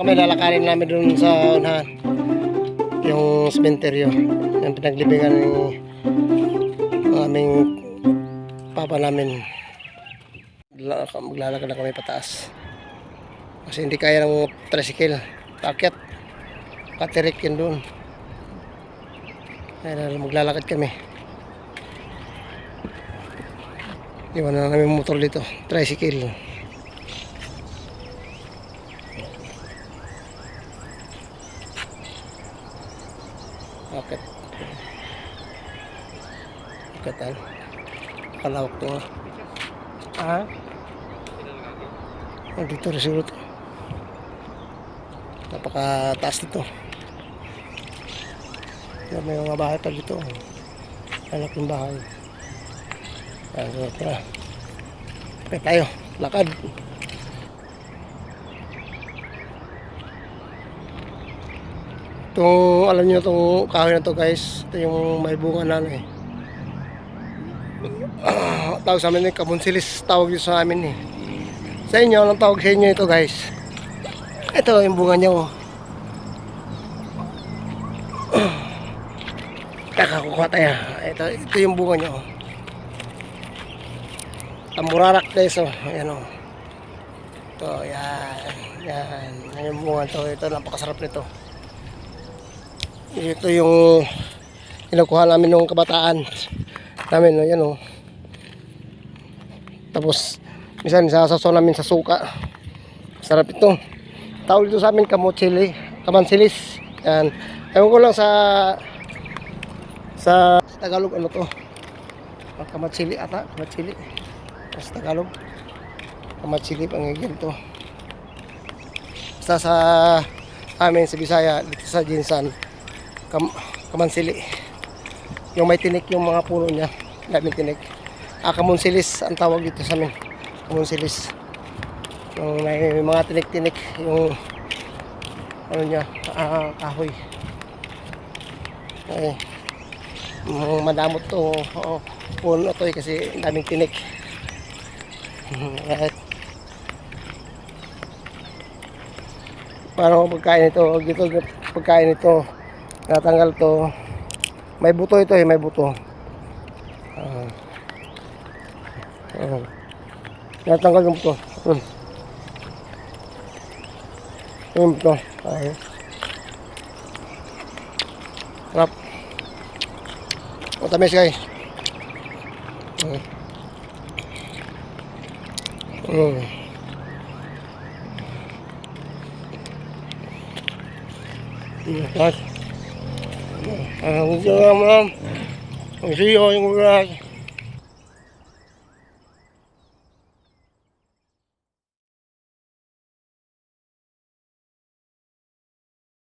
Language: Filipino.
Kami lalakarin namin dun sa unahan. Yung sementeryo. Yung pinaglibingan ng ng aming papa namin. La- Maglalakad na kami pataas. Kasi hindi kaya ng tricycle. Pakyat. Katirik yun doon. Kaya maglalakad kami. Iwan na namin motor dito. Tricycle. Bakit? Ano? Kalawak to. Ah? Ah, dito rin siguro to. Napakataas dito. Yan, May mga bahay pa dito. Malaking bahay. Ayan, tara. Okay tayo. Lakad. Itong, alam niyo itong kahoy na to guys. Ito yung may bunga na ano eh. Ah, tawag sa amin eh, kamunsilis tawag yun sa amin eh. Sa inyo, anong tawag sa inyo ito guys? Ito yung bunga niya oh. Kakakukuha tayo. Ito, ito yung bunga niya oh. Tamburarak guys oh. Ayan oh. Ito, yan. Yan. Yan yung bunga to. Ito, napakasarap nito. Ito yung kinukuha namin nung kabataan namin, no, yan oh. Tapos, minsan sasasaw namin sa suka. Sarap ito. Tawag dito sa amin kamotsili, kamansilis. Yan. Ewan ko lang sa sa Tagalog ano to. Ah, Kamatsili ata, kamatsili. Sa Tagalog. Kamatsili pangigil to. Basta sa amin sa Bisaya, dito sa Jinsan, kam, kamansili. Yung may tinik yung mga puno niya. Daming tinik. Ah, kamunsilis ang tawag dito sa amin. Kamunsilis. Yung may mga tinik-tinik. Yung ano niya, ah, kahoy. Eh, mm, madamot to. Oo, puno to eh, kasi daming tinik. At parang pagkain ito, dito pagkain ito, natanggal to. May buto ito eh, may buto. Ah. Ah. Natanggal yung buto. Hmm. Yung buto. Ay. Rap. Matamis guys. Hmm. Hmm. Hmm. Guys. Ang gusto nga mo. Ang siyo yung ulas.